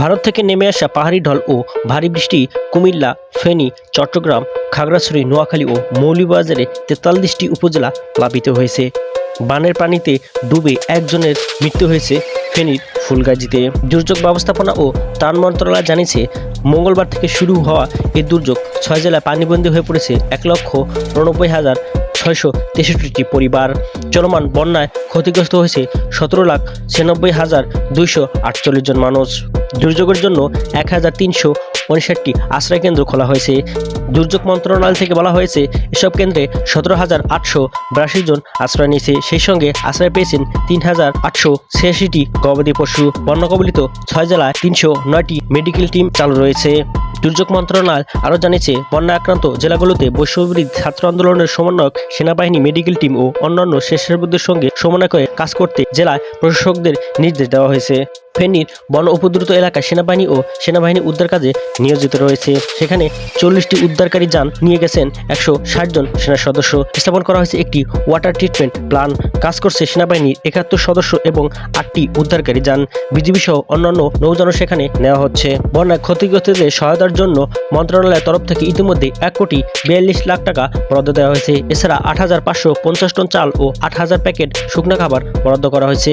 ভারত থেকে নেমে আসা পাহাড়ি ঢল ও ভারী বৃষ্টি, কুমিল্লা, ফেনী, চট্টগ্রাম, খাগড়াছড়ি, নোয়াখালী ও মৌলভীবাজারে তেতাল্লিশটি উপজেলা প্লাবিত হয়েছে। বানের পানিতে ডুবে একজনের মৃত্যু হয়েছে ফেনীর ফুলগাজীতে। দুর্যোগ ব্যবস্থাপনা ও ত্রাণ মন্ত্রণালয় জানিয়েছে, মঙ্গলবার থেকে শুরু হওয়া এই দুর্যোগ ছয় জেলায় পানিবন্দী হয়ে পড়েছে এক লক্ষ উননব্বই হাজার ছয়শো তেষট্টিটি পরিবার। চলমান বন্যায় ক্ষতিগ্রস্ত হয়েছে সতেরো লাখ ছিয়ানব্বই হাজার দুইশো আটচল্লিশ জন মানুষ। দুর্যোগের জন্য এক হাজার তিনশো উনষাটটি আশ্রয়কেন্দ্র খোলা হয়েছে। দুর্যোগ মন্ত্রণালয় থেকে বলা হয়েছে, এসব কেন্দ্রে সতেরো হাজার আটশো বিরাশি জন আশ্রয় নিয়েছে। সেই সঙ্গে আশ্রয় পেয়েছেন তিন হাজার আটশো ছিয়াশিটি গবাদি পশু। বন্যা কবলিত ছয় জেলায় তিনশো নয়টি মেডিকেল টিম চালু রয়েছে। দুর্যোগ মন্ত্রণালয় আরও জানিয়েছে বন্যা আক্রান্ত জেলাগুলোতে বৈশ্ববিরোধী ছাত্র আন্দোলনের সমন্বয়ক, সেনাবাহিনী, মেডিকেল টিম ও অন্যান্য স্বেচ্ছাসেবকদের সঙ্গে সমন্বয় করে কাজ করতে জেলায় প্রশাসকদের নির্দেশ দেওয়া হয়েছে। ফেনীর বন উপদ্রুত এলাকায় সেনাবাহিনী ও সেনাবাহিনী উদ্ধার কাজে নিয়োজিত রয়েছে। সেখানে চল্লিশটি উদ্ধারকারী যান নিয়ে গেছেন একশো ষাট জন সেনা সদস্য। স্থাপন করা হয়েছে একটি ওয়াটার ট্রিটমেন্ট প্ল্যান কাজ করছে সেনাবাহিনীর একাত্তর সদস্য এবং আটটি উদ্ধারকারী যান। বিজিবি সহ অন্যান্য নৌযানও সেখানে নেওয়া হচ্ছে। বন্যায় ক্ষতিগ্রস্তদের সহায়তার জন্য মন্ত্রণালয়ের তরফ থেকে ইতিমধ্যে এক কোটি বিয়াল্লিশ লাখ টাকা বরাদ্দ দেওয়া হয়েছে। এছাড়া আট হাজার পাঁচশো পঞ্চাশ টন চাল ও আট হাজার প্যাকেট শুকনো খাবার বরাদ্দ করা হয়েছে।